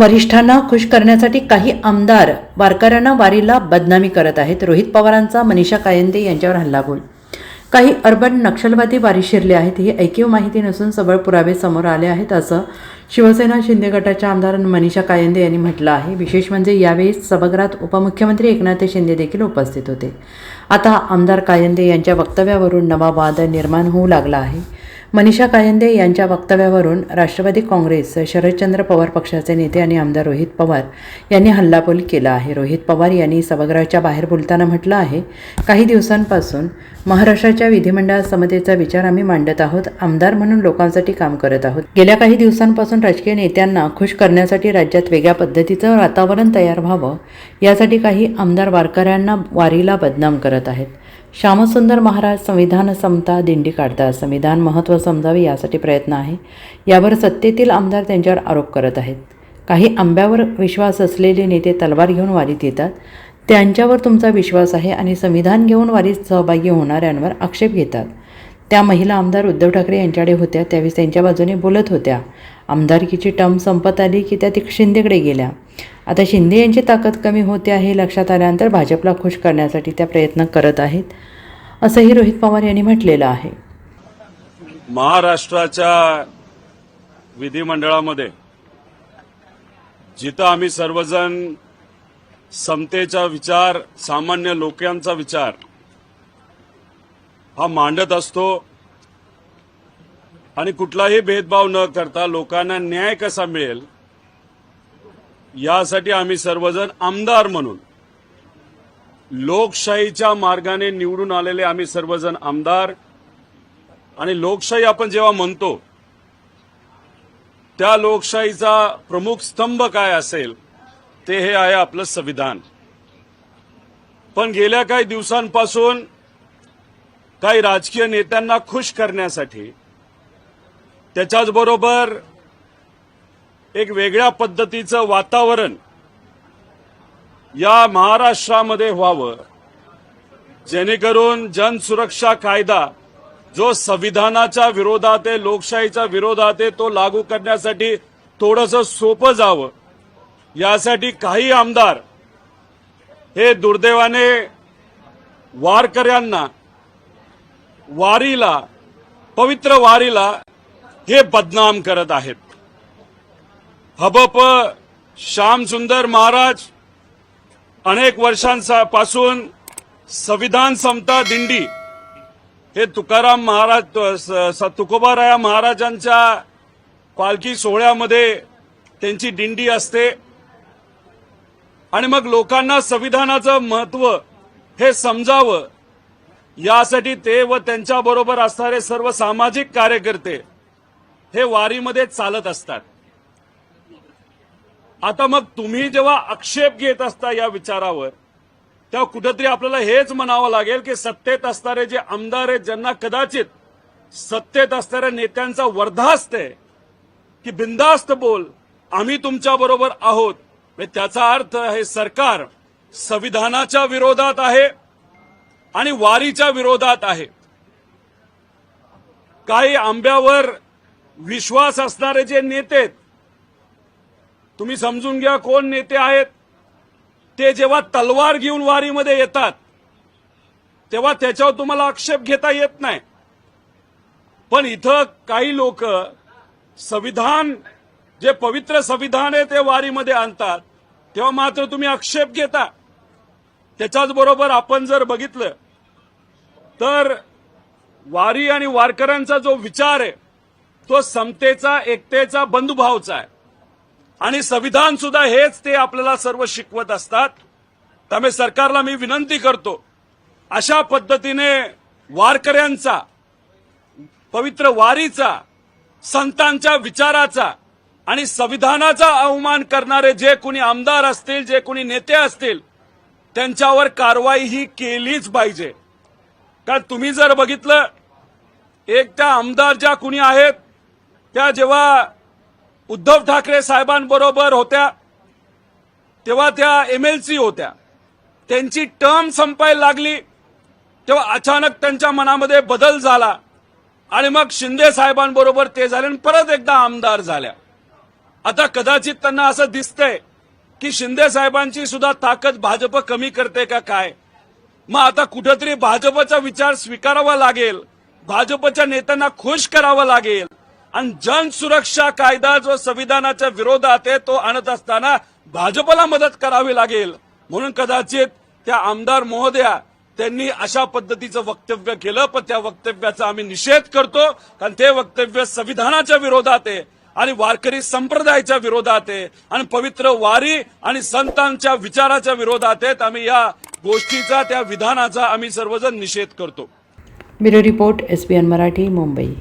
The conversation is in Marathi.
वरिष्ठांना खुश करण्यासाठी काही आमदार वारकऱ्यांना वारीला बदनामी करत आहेत. रोहित पवारांचा मनीषा कायंदे यांच्यावर हल्लाबोल. काही अर्बन नक्षलवादी वारी शिरले आहेत. ही ऐकीव माहिती नसून सबळ पुरावे समोर आले आहेत असं शिवसेना शिंदे गटाच्या आमदार मनीषा कायंदे यांनी म्हटलं आहे. विशेष म्हणजे यावेळी सभागृहात उपमुख्यमंत्री एकनाथ शिंदे देखील उपस्थित होते. आता आमदार कायंदे यांच्या वक्तव्यावरून नवा वाद निर्माण होऊ लागला आहे. मनीषा कायंदे यांच्या वक्तव्यावरून राष्ट्रवादी काँग्रेस शरदचंद्र पवार पक्षाचे नेते आणि आमदार रोहित पवार यांनी हल्लाबोल केला आहे. रोहित पवार यांनी सभागृहाच्या बाहेर बोलताना म्हटलं आहे काही दिवसांपासून महाराष्ट्राच्या विधिमंडळ समतेचा विचार आम्ही मांडत आहोत. आमदार म्हणून लोकांसाठी काम करत आहोत. गेल्या काही दिवसांपासून राजकीय नेत्यांना खुश करण्यासाठी राज्यात वेगळ्या पद्धतीचं वातावरण तयार व्हावं. यासाठी काही आमदार वारकऱ्यांना वारीला बदनाम करत आहेत. श्यामसुंदर महाराज संविधान समता दिंडी काढतात. संविधान महत्त्व समजावे यासाठी प्रयत्न आहे. यावर सत्तेतील आमदार त्यांच्यावर आरोप करत आहेत. काही आंब्यावर विश्वास असलेले नेते तलवार घेऊन वारीत येतात. त्यांच्यावर तुमचा विश्वास आहे आणि संविधान घेऊन वारीत सहभागी होणाऱ्यांवर आक्षेप घेतात. त्या महिला आमदार उद्धव ठाकरे यांच्याकडे होत्या. त्यावेळेस त्यांच्या बाजूने बोलत होत्या. आमदारकीची टर्म संपत आली की त्या ती शिंदेकडे गेल्या. आता शिंदे यांची ताकद कमी होते आहे लक्षात आल्यानंतर भाजपला खुश करण्यासाठी त्या प्रयत्न करत आहेत असंही रोहित पवार यांनी म्हटलेलं आहे. महाराष्ट्राच्या विधिमंडळामध्ये जिथं आम्ही सर्वजण समतेचा विचार सामान्य लोकांचा विचार हा मांडत असतो आणि कुठलाही भेदभाव न करता लोकांना न्याय कसा मिळेल यासाठी आम्ही सर्वजण आमदार म्हणून लोकशाहीच्या मार्गाने निवडून आलेले आम्ही सर्वजण आमदार. आणि लोकशाही आपण जेव्हा म्हणतो त्या लोकशाहीचा प्रमुख स्तंभ काय असेल ते हे आहे आपलं संविधान. पण गेल्या काही दिवसांपासून काही राजकीय नेत्यांना खुश करण्यासाठी त्याच्याच बरोबर एक वेगळ्या पद्धतीचं वातावरण या महाराष्ट्रामध्ये व्हावं. जेणेकरून जनसुरक्षा कायदा जो संविधानाच्या विरोधात आहे लोकशाहीच्या विरोधात आहे तो लागू करण्यासाठी थोडस सोपं जावं. यासाठी काही आमदार हे दुर्दैवाने वारकऱ्यांना वारीला पवित्र वारीला हे बदनाम करत आहेत. हबप श्यामसुंदर महाराज अनेक वर्षांपासून संविधान समता दिंडी हे तुकाराम महाराज स- स- तुकोबाराया महाराजांच्या पालखी सोहळ्यामध्ये त्यांची दिंडी असते. आणि मग लोकांना संविधानाचं महत्त्व हे समजावं यासाठी ते व त्यांच्याबरोबर असणारे सर्व सामाजिक कार्यकर्ते हे वारीमध्ये चालत असतात. आता मग तुम्ही जेव्हा आक्षेप घेत असता या विचारावर तेव्हा कुठेतरी आपल्याला हेच म्हणावं लागेल की सत्तेत असणारे जे आमदार आहेत ज्यांना कदाचित सत्तेत असणाऱ्या नेत्यांचा वर्धास्त आहे की बिंदास्त बोल आम्ही तुमच्या बरोबर आहोत. म्हणजे त्याचा अर्थ हे सरकार संविधानाच्या विरोधात आहे आणि वारीच्या विरोधात आहे. काही आंब्यावर विश्वास असणारे जे नेते आहेत, तुम्ही समजून घ्या कोण नेते आहेत. ते जेव्हा तलवार घेऊन वारीमध्ये येतात तेव्हा त्याच्यावर तुम्हाला आक्षेप घेता येत नाही. पण इथं काही लोक संविधान जे पवित्र संविधान आहे ते वारीमध्ये आणतात. तेव्हा मात्र तुम्ही आक्षेप घेता. त्याच्याच बरोबर आपण जर बघितलं तर वारी आणि वारकऱ्यांचा जो विचार आहे तो समतेचा एकतेचा बंधुभावचा आहे. आणि संविधान सुद्धा हेच ते आपल्याला सर्व शिकवत असतात. त्यामुळे सरकारला मी विनंती करतो अशा पद्धतीने वारकऱ्यांचा पवित्र वारीचा संतांच्या विचाराचा आणि संविधानाचा अवमान करणारे जे कोणी आमदार असतील जे कोणी नेते असतील त्यांच्यावर कारवाई ही केलीच पाहिजे. कारण तुम्ही जर बघितलं एक त्या आमदार ज्या कुणी आहेत त्या जेव्हा उद्धव ठाकरे साहेबांबरोबर होत्या तेव्हा त्या एम एल सी होत्या. त्यांची टर्म संपायला लागली तेव्हा अचानक त्यांच्या मनामध्ये बदल झाला आणि मग शिंदे साहेबांबरोबर ते झाले आणि परत एकदा आमदार झाल्या. आता कदाचित त्यांना असं दिसतंय की शिंदे साहेबांची सुद्धा ताकद भाजप कमी करते का काय? मग आता कुठंतरी भाजपचा विचार स्वीकारावा लागेल भाजपच्या नेत्यांना खुश करावं लागेल. आणि जनसुरक्षा कायदा जो संविधानाच्या विरोधात आहे तो आणत असताना भाजपला मदत करावी लागेल. म्हणून कदाचित त्या आमदार महोदया त्यांनी अशा पद्धतीचं वक्तव्य केलं पण त्या वक्तव्याचा आम्ही निषेध करतो कारण ते वक्तव्य संविधानाच्या विरोधात आहे आणि वारकरी संप्रदायाच्या विरोधात आहे आणि पवित्र वारी आणि संतांच्या विचाराच्या विरोधात आहेत. आम्ही या गोष्टीचा त्या विधानाचा आम्ही सर्वजण निषेध करतो. Bureau report S P N Marathi Mumbai.